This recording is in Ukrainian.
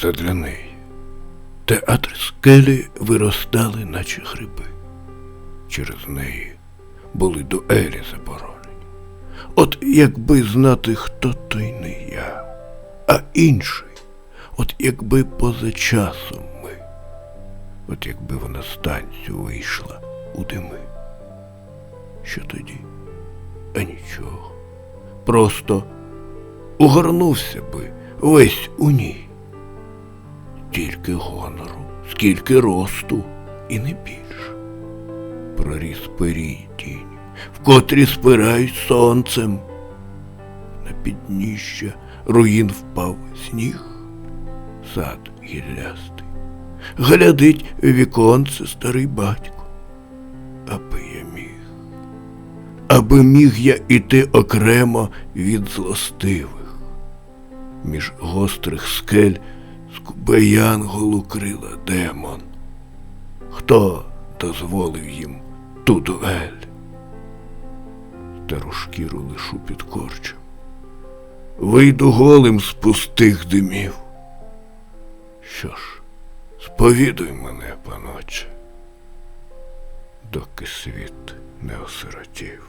це для неї. Театр скелі виростали, наче гриби. Через неї були дуелі заборонені. От якби знати, хто той не я, а інший, от якби поза часом ми, от якби вона з танцю вийшла у дими. Що тоді? А нічого. Просто угорнувся би весь у ній. Тільки гонору, скільки росту і не більше. Проріс перій тінь, в котрі спирають сонцем. На підніжжя руїн впав сніг, сад гіллястий. Глядить віконце старий батько, аби я міг аби міг я іти окремо від злостивих. Між гострих скель скубе янголу крила демон. Хто дозволив їм ту дуель? Стару шкіру лишу під корчем. Вийду голим з пустих димів. Що ж, сповідуй мене, паноче, доки світ не осиротів.